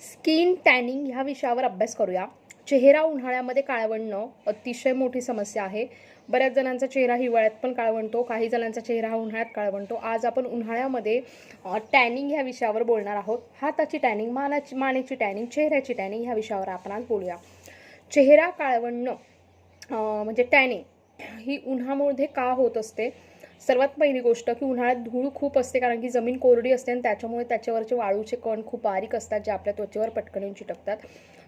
Skin tanning ह्या विषयावर अभ्यास करूया. चेहरा उन्हाळ्यामध्ये काळवणणं अतिशय मोठी समस्या आहे. बऱ्याच जणांचा चेहरा हिवाळ्यात पण काळवणतो काही जणांचा चेहरा हा उन्हाळ्यात काळवणतो. आज आपण उन्हाळ्यामध्ये टॅनिंग ह्या विषयावर बोलणार आहोत. हाताची टॅनिंग मानाची मानेची टॅनिंग चेहऱ्याची टॅनिंग ह्या विषयावर आपण आज बोलूया. चेहरा काळवणणं म्हणजे टॅनिंग ही उन्हामध्ये का होत असते? सर्वात पहिली गोष्ट की उन्हाळ्यात धूळ खूप असते कारण की जमीन कोरडी असते आणि त्याच्यामुळे त्याच्यावरचे वाळूचे कण खूप बारीक असतात जे आपल्या त्वचेवर पटकन येऊन चिटकतात.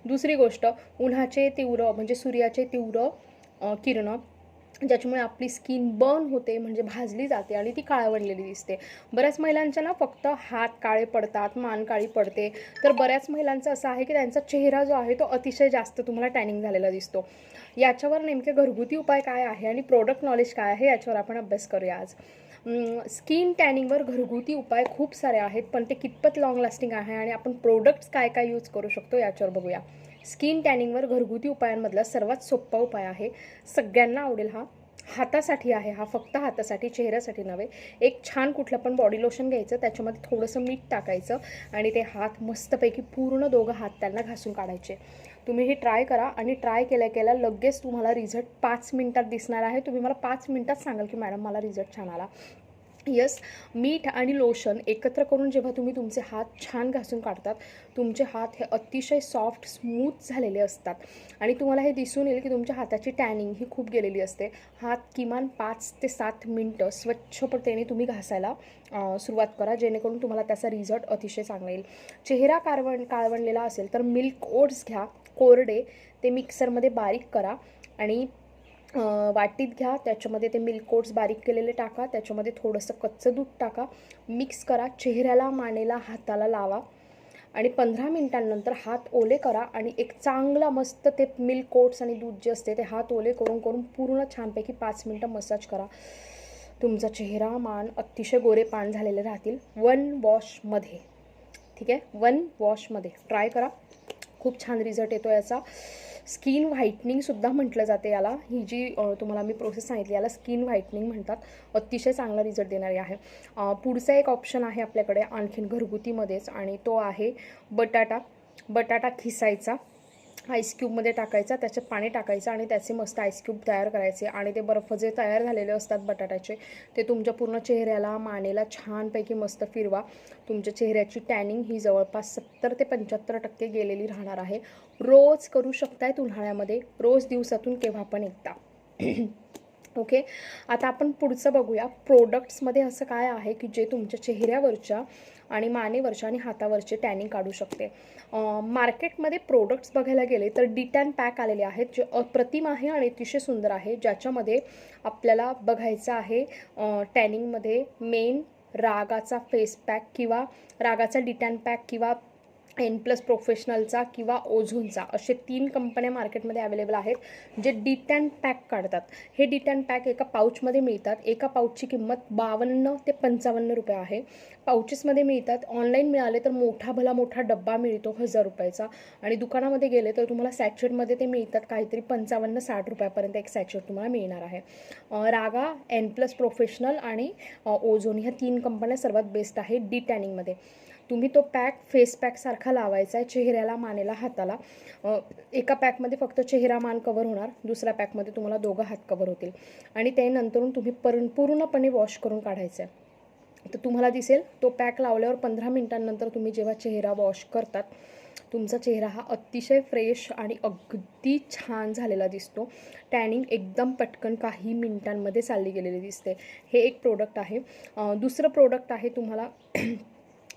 दुसरी गोष्ट उन्हाचे तीव्र म्हणजे सूर्याचे तीव्र किरणं ज्याच्यामुळे आपली स्किन बर्न होते म्हणजे भाजली जाते आणि ती काळवणलेली दिसते. बऱ्याच महिलांच्या ना फक्त हात काळे पडतात मान काळी पडते. तर बऱ्याच महिलांचं असं आहे की त्यांचा चेहरा जो आहे तो अतिशय जास्त तुम्हाला टॅनिंग झालेला दिसतो. याच्यावर नेमके घरगुती उपाय काय आहे आणि प्रोडक्ट नॉलेज काय आहे याच्यावर आपण अभ्यास करूया आज. स्किन टॅनिंगवर घरगुती उपाय खूप सारे आहेत पण ते कितपत लाँग लास्टिंग आहे आणि आपण प्रोडक्ट्स काय काय यूज करू शकतो याच्यावर बघूया. स्किन टॅनिंगवर घरगुती उपायांमधला सर्वात सोपा उपाय आहे. सगळ्यांना आवडेल हा. हातासाठी आहे हा फक्त हातासाठी चेहऱ्यासाठी नव्हे. एक छान कुठलं पण बॉडी लोशन घ्यायचं त्याच्यामध्ये थोडंसं मीठ टाकायचं आणि ते हात मस्तपैकी पूर्ण दोघं हात त्यांना घासून काढायचे. तुम्ही हे ट्राय करा आणि ट्राय केल्या केल्या लगेच तुम्हाला रिझल्ट पाच मिनटात दिसणार आहे. तुम्ही मला पाच मिनटात सांगाल की मॅडम मला रिझल्ट छान आला. यस मीठ आणि लोशन एकत्र करून जेव्हा तुम्ही तुमचे हात छान घासून काढतात तुमचे हात हे अतिशय सॉफ्ट स्मूथ झालेले असतात. आणि तुम्हाला हे दिसून येईल की तुमच्या हाताची टॅनिंग ही खूप गेलेली असते. हात किमान पाच ते सात मिनटं स्वच्छपतेने तुम्ही घासायला सुरुवात करा जेणेकरून तुम्हाला त्याचा रिझल्ट अतिशय चांगला येईल. चेहरा काळवण काळवणलेला असेल तर मिल्क ओट्स घ्या. कोरडे ते मिक्सरमध्ये बारीक करा. आणि वाटीत घ्या त्याच्यामध्ये ते मिल्क ओट्स बारीक केलेले टाका त्याच्यामध्ये थोडंसं कच्चं दूध टाका मिक्स करा चेहऱ्याला मानेला हाताला लावा आणि पंधरा मिनिटांनंतर हात ओले करा आणि एक चांगला मस्त ते मिल्क ओट्स आणि दूध जे असते ते हात ओले करून करून पूर्ण छानपैकी पाच मिनटं मसाज करा. तुमचा चेहरा मान अतिशय गोरे पान झालेले राहतील. वन वॉशमध्ये ठीक आहे? वन वॉशमध्ये ट्राय करा. खूप छान रिझल्ट येतो याचा. स्किन व्हाईटनिंगसुद्धा म्हटलं जाते याला. ही जी तुम्हाला मी प्रोसेस सांगितली याला स्किन व्हाईटनिंग म्हणतात. अतिशय चांगला रिझल्ट देणारी आहे. पुढचा एक ऑप्शन आहे आपल्याकडे आणखीन घरगुतीमध्येच आणि तो आहे बटाटा. बटाटा खिसायचा. आईस्क्यूबमध्ये टाकायचा त्याच्यात पाणी टाकायचं आणि त्याचे मस्त आईस्क्यूब तयार करायचे आणि ते बर्फ जे तयार झालेले असतात बटाट्याचे ते तुमच्या पूर्ण चेहऱ्याला मानेला छानपैकी मस्त फिरवा. तुमच्या चेहऱ्याची टॅनिंग ही जवळपास सत्तर ते पंच्याहत्तर टक्के गेलेली राहणार आहे. रोज करू शकतायत उन्हाळ्यामध्ये रोज दिवसातून केव्हा पण एकदा. ओके आता आपण पुढचं बघूया. प्रोडक्ट्समध्ये असं काय आहे की जे तुमच्या चेहऱ्यावरच्या आणि मानेवरच्या आणि हातावरचे टॅनिंग काढू शकते. मार्केटमध्ये प्रोडक्ट्स बघायला गेले तर डिटॅन पॅक आलेले आहेत जे अप्रतिम आहे आणि अतिशय सुंदर आहे. ज्याच्यामध्ये आपल्याला बघायचं आहे टॅनिंगमध्ये मेन रागाचा फेस पॅक किंवा रागाचा डिटॅन पॅक किंवा एन प्लस प्रोफेशनलचा किंवा ओझोनचा असे तीन कंपन्या मार्केटमध्ये अवेलेबल आहेत जे डिटॅन पॅक काढतात. हे डिटॅन पॅक एका पाऊचमध्ये मिळतात. एका पाऊचची किंमत बावन्न ते पंचावन्न रुपये आहे. पाऊचेसमध्ये मिळतात. ऑनलाईन मिळाले तर मोठा भला मोठा डब्बा मिळतो हजार रुपयाचा. आणि दुकानामध्ये गेले तर तुम्हाला सॅचेटमध्ये ते मिळतात काहीतरी पंचावन्न साठ रुपयापर्यंत एक सॅचेट तुम्हाला मिळणार आहे. रागा एन प्लस प्रोफेशनल आणि ओझोन ह्या तीन कंपन्या सर्वात बेस्ट आहे डिटॅनिंगमध्ये तुम्ही तो पॅक फेस पॅकसारखा लावायचा आहे चेहऱ्याला मानेला हाताला. एका पॅकमध्ये फक्त चेहरा मान कवर होणार. दुसऱ्या पॅकमध्ये तुम्हाला दोघं हात कवर होतील. आणि ते नंतरून तुम्ही पर पूर्णपणे वॉश करून काढायचं आहे तर तुम्हाला दिसेल तो पॅक लावल्यावर पंधरा मिनिटांनंतर तुम्ही जेव्हा चेहरा वॉश करतात तुमचा चेहरा हा अतिशय फ्रेश आणि अगदी छान झालेला दिसतो. टॅनिंग एकदम पटकन काही मिनिटांमध्ये चालली गेलेली दिसते. हे एक प्रोडक्ट आहे. दुसरं प्रोडक्ट आहे तुम्हाला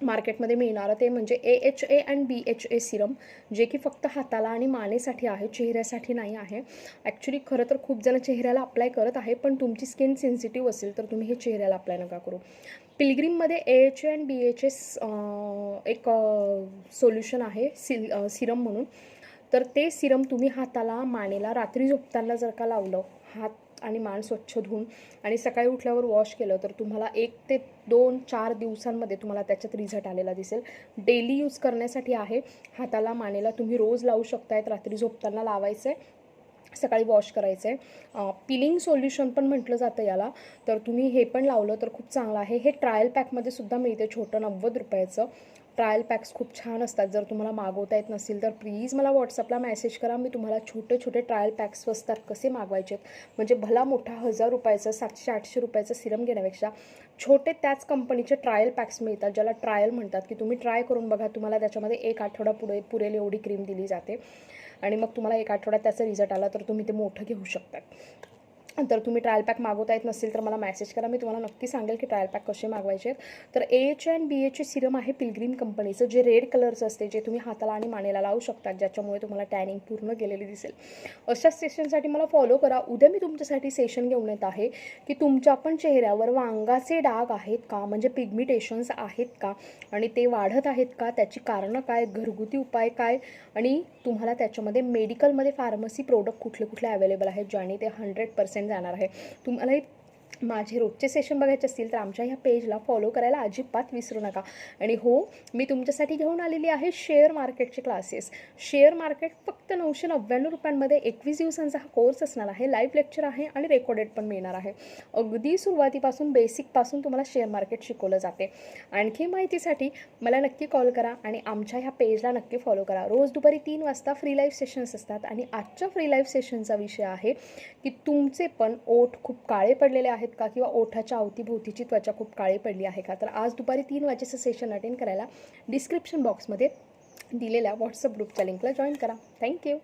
मार्केटमध्ये मिळणारं ते म्हणजे A H A and B H A serum जे की फक्त हाताला आणि मानेसाठी आहे चेहऱ्यासाठी नाही आहे. ॲक्च्युली खरं तर खूप जण चेहऱ्याला अप्लाय करत आहे पण तुमची स्किन सेन्सिटिव्ह असेल तर तुम्ही हे चेहऱ्याला अप्लाय नका करू. पिलग्रीममध्ये A H A and B H S एक सोल्युशन आहे सिल सिरम म्हणून. तर ते सिरम तुम्ही हाताला मानेला रात्री झोपताना जर का लावलं हात आणि मान स्वच्छ धुवून आणि सकाळी उठल्यावर वॉश केलं तर तुम्हाला एक ते दोन चार दिवसांमध्ये तुम्हाला त्याच्यात रिझल्ट आलेला दिसेल. डेली यूज करण्यासाठी आहे. हाताला मानेला तुम्ही रोज लावू शकतायत. रात्री झोपताना लावायचं आहे सकाळी वॉश करायचं आहे पिलिंग सोल्युशन पण म्हटलं जातं याला. तर तुम्ही हे पण लावलं तर खूप चांगलं आहे. हे ट्रायल पॅकमध्ये सुद्धा मिळते. छोटं नव्वद रुपयाचं. ट्रायल पॅक्स खूप छान असतात. जर तुम्हाला मागवता येत नसेल तर प्लीज मला व्हॉट्सअपला मेसेज करा. मी तुम्हाला छोटे छोटे ट्रायल पॅक्स असतात कसे मागवायचे म्हणजे भला मोठा हजार रुपयाचं सातशे आठशे रुपयाचं सिरम घेण्यापेक्षा छोटे त्याच कंपनीचे ट्रायल पॅक्स मिळतात ज्याला ट्रायल म्हणतात की तुम्ही ट्राय करून बघा तुम्हाला त्याच्यामध्ये एक आठवडा पुढे पुरेल एवढी क्रीम दिली जाते. आणि मग तुम्हाला एक आठवड्यात त्याचा रिझल्ट आला तर तुम्ही ते मोठं घेऊ शकतात. तर तुम्ही ट्रायल पॅक मागवता येत नसेल तर मला मेसेज करा. मी तुम्हाला नक्की सांगेल की ट्रायल पॅक कसे मागवायचे आहेत. तर ए एच अँड बी एचे सिरम आहे पिलग्रीम कंपनीचं जे रेड कलरचं असते जे तुम्ही हाताला आणि मानेला लावू शकतात ज्याच्यामुळे तुम्हाला टॅनिंग पूर्ण गेलेली दिसेल. अशा सेशनसाठी मला फॉलो करा. उद्या मी तुमच्यासाठी सेशन घेऊन येत आहे की तुमच्या पण चेहऱ्यावर वांगाचे डाग आहेत का? म्हणजे पिगमिटेशन्स आहेत का? आणि ते वाढत आहेत का? त्याची कारणं काय? घरगुती उपाय काय? आणि तुम्हाला त्याच्यामध्ये मेडिकलमध्ये फार्मसी प्रोडक्ट कुठले कुठले अवेलेबल आहेत ज्याने ते हंड्रेड पर्सेंट जाणार आहे. तुम्हालाही माझे रोजचे सेशन बघायचे असतील तर आमच्या ह्या पेजला फॉलो करायला अजिबात विसरू नका. आणि हो मी तुमच्यासाठी घेऊन आलेली आहे शेअर मार्केटचे क्लासेस शेअर मार्केट फक्त नऊशे नव्याण्णव रुपयांमध्ये एकवीस दिवसांचा हा कोर्स असणार आहे लाईव्ह लेक्चर आहे आणि रेकॉर्डेड पण मिळणार आहे. अगदी सुरुवातीपासून बेसिकपासून तुम्हाला शेअर मार्केट शिकवलं जाते. आणखी माहितीसाठी मला नक्की कॉल करा आणि आमच्या ह्या पेजला नक्की फॉलो करा. रोज दुपारी तीन वाजता फ्री लाईव्ह सेशन्स असतात आणि आजच्या फ्री लाईव्ह सेशनचा विषय आहे की तुमचे पण ओठ खूप काळे पडलेले आहेत का? किंवा ओठाच्या अवतीभोवतीची त्वचा खूप काळी पडली आहे का? तर आज दुपारी तीन वाजेचं सेशन अटेंड करायला डिस्क्रिप्शन बॉक्समध्ये दिलेल्या व्हॉट्सअप ग्रुपच्या लिंकला जॉईन करा. थँक्यू